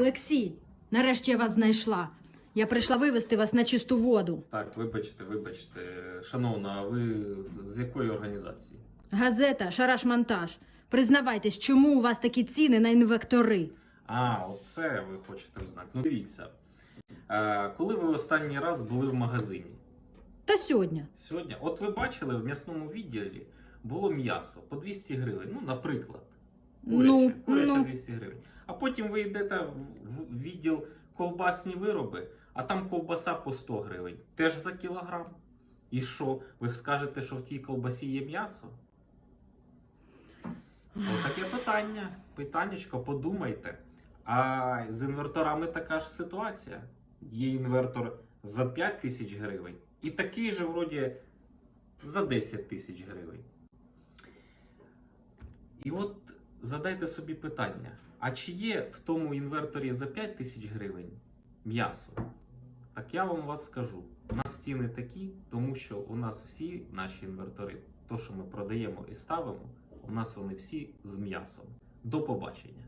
Олексій, нарешті я вас знайшла. Я прийшла вивести вас на чисту воду. Так, вибачте, вибачте. Шановна, а ви з якої організації? Газета Шараш-Монтаж. Признавайтесь, чому у вас такі ціни на інвектори? А, оце ви хочете знати. Ну дивіться. Е, коли ви останній раз були в магазині? Та сьогодні. Сьогодні, от ви бачили, в м'ясному відділі було м'ясо по 200 гривень. Ну, наприклад, куряче, Ну, куряче ну. 200 гривень. А потім ви йдете в, відділ ковбасні вироби, а там ковбаса по 100 гривень. Теж за кілограм. І що? Ви скажете, що в тій ковбасі є м'ясо? Отаке питання. Питаннячко, подумайте. А з інверторами така ж ситуація. Є інвертор за 5 тисяч гривень, і такий же, вроді, за 10 тисяч гривень. І от задайте собі питання: а чи є в тому інверторі за 5 тисяч гривень м'ясо? Так я вам вас скажу. У нас ціни такі, тому що у нас всі наші інвертори, то, що ми продаємо і ставимо, у нас вони всі з м'ясом. До побачення.